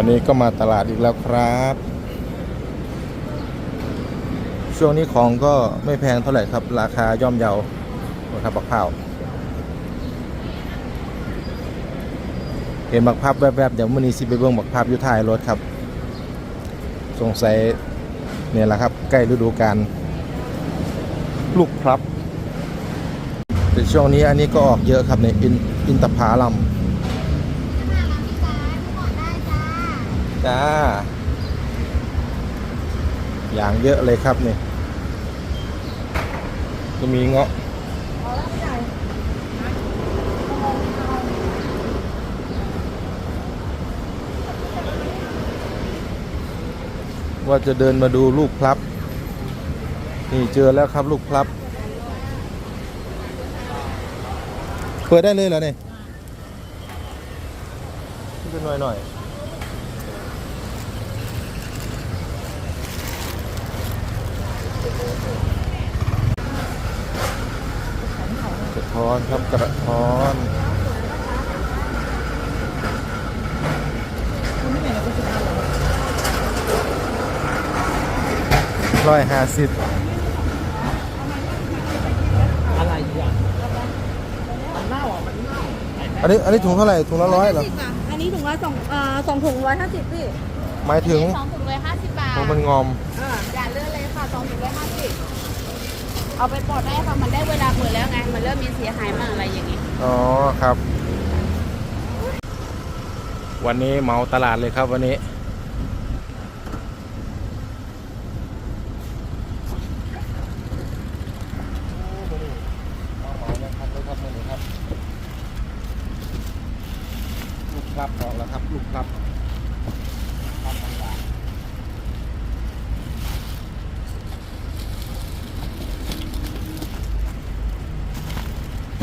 วันนี้ก็มาตลาดอีกแล้วครับ ช่วงนี้ของก็ไม่แพงเท่าไหร่ครับ ราคาย่อมเยานะครับบักพร้าวเห็นบักพับแวบๆ เดี๋ยวมื้อนี้สิไปเบิ่งบักพับอยู่ท้ายรถครับ สงสัยเนี่ยแหละครับ ใกล้ฤดูกาลลูกพลับ แต่ช่วงนี้อันนี้ก็ออกเยอะครับในอินอินตผาลัม จ้า อย่างเยอะเลยครับนี่ก็มีเงาะว่าจะเดินมาดูลูกพลับ นี่เจอแล้วครับลูกพลับ เปิดได้เลยเหรอเนี่ยขึ้นหน่อยหน่อย กระ ท้อนครับกระท้อนร้อยห้าสิบอะไรอะมันเน่าอะมันเน่าอันนี้อันนี้ถุงเท่าไหร่ถุงละร้อยเหรอสิบะอันนี้ถุงละสองเอ่อสองถุงร้อยห้าสิบพี่หมายถึงสองถุงเลยห้าสิบบาทถุงมันงอมอ่าอย่าเลื่อนเลยค่ะสองถุงเลยห้าสิบเอาไปปลดได้ค่ะมันได้เวลาเปิดแล้วไงมันเริ่มมีเสียหายมากอะไรอย่างนี้อ๋อครับ วันนี้เหมาตลาดเลยครับวันนี้ลูกพลับออกแล้วครับลูกพลับ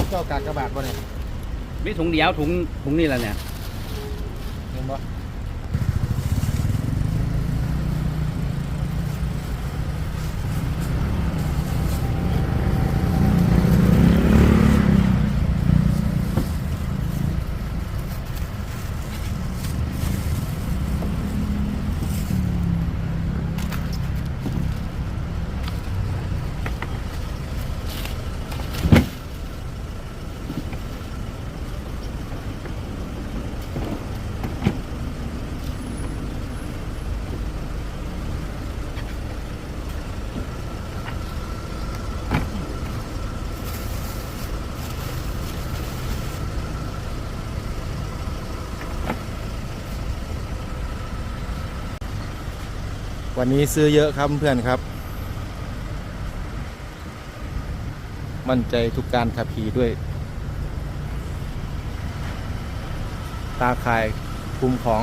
เจ้ากากกระบาดบ่เนี่ยมีถุงเดียวถุงถุงนี่แหละเนี่ยเห็นบ่ วันนี้ซื้อเยอะครับเพื่อนครับ มั่นใจทุกการขับขี่ด้วย ตาข่ายคุมของ